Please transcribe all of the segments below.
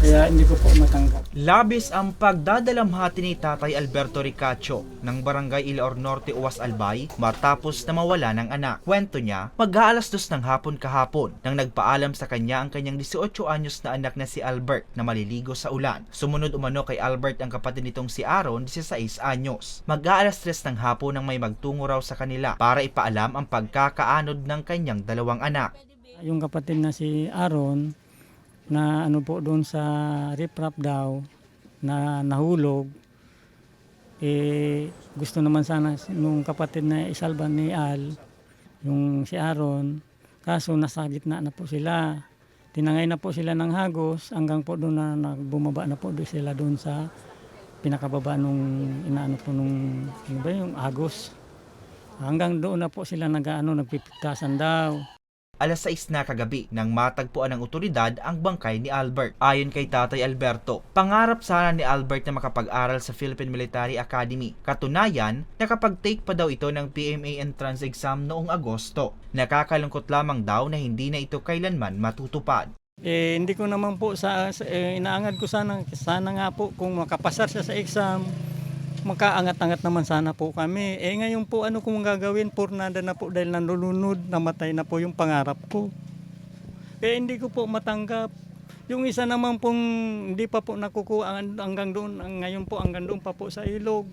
Kaya hindi ko po matanggap. Labis ang pagdadalamhati ni Tatay Alberto Ricacho ng Barangay Ilaor Norte, Uwas Albay matapos na mawala ng anak. Kwento niya, mag-aalas dos ng hapon kahapon nang nagpaalam sa kanya ang kanyang 18 anyos na anak na si Albert na maliligo sa ulan. Sumunod umano kay Albert ang kapatid nitong si Aaron, 16 anyos. Mag-aalas tres ng hapon nang may magtungo raw sa kanila para ipaalam ang pagkakaanod ng kanyang dalawang anak. Yung kapatid na si Aaron, na ano po doon sa riprap daw, na nahulog, eh, gusto naman sana nung kapatid na isalba ni Al, yung si Aaron, kaso nasa gitna na po sila. Tinangay na po sila ng hagos hanggang po doon na nagbumaba na po doon sila doon sa pinakababa nung inaano po nung ano ba yung agos. Hanggang doon na po sila nag-ano, nagpipitasan daw. Alas 6 na kagabi nang matagpuan ng otoridad ang bangkay ni Albert. Ayon kay Tatay Alberto, pangarap sana ni Albert na makapag-aral sa Philippine Military Academy. Katunayan, nakapag-take pa daw ito ng PMA entrance exam noong Agosto. Nakakalungkot lamang daw na hindi na ito kailanman matutupad. Eh, hindi ko naman po sa, eh, inaangad ko sana sana nga po kung makapasar siya sa exam makaangat-angat naman sana po kami. Eh ngayon po ano kung gagawin pornada na po dahil nanulunod, namatay na po yung pangarap ko. Kaya hindi ko po matanggap. Yung isa naman pong hindi pa po nakukuha ang- hanggang doon, ngayon po hanggang doon pa po sa ilog.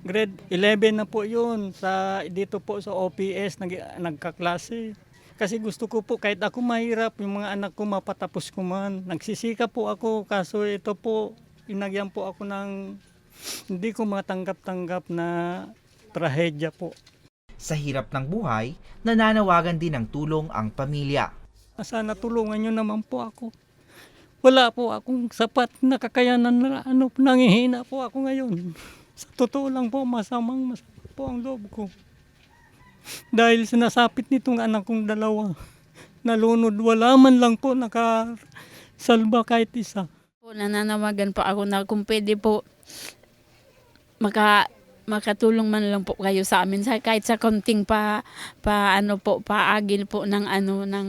Grade 11 na po yun sa dito po sa OPS nag, nagkaklase. Kasi gusto ko po kahit ako mahirap yung mga anak ko mapatapos ko man. Nagsisika po ako kaso ito po inagyan po ako ng hindi ko matanggap-tanggap na trahedya po. Sa hirap ng buhay, nananawagan din ng tulong ang pamilya. Sana tulungan nyo naman po ako. Wala po akong sapat na kakayanan na ano, nangihina po ako ngayon. Sa totoo lang po, masamang masama po ang loob ko. Dahil sinasapit nitong anak kong dalawa. Nalunod, wala man lang po nakasalba kahit isa. Po, nananawagan po ako na kung pwede po maka makatulong man lang po kayo sa amin sa kahit sa konting pa pa ano po paagil po ng ano ng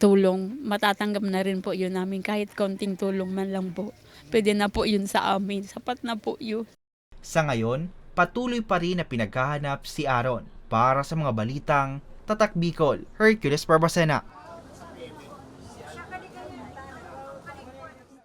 tulong. Matatanggap na rin po yun namin kahit konting tulong man lang po. Pwede na po yun sa amin. Sapat na po yun. Sa ngayon, patuloy pa rin na pinaghahanap si Aaron para sa mga balitang Tatak Bicol, Hercules Barbacena.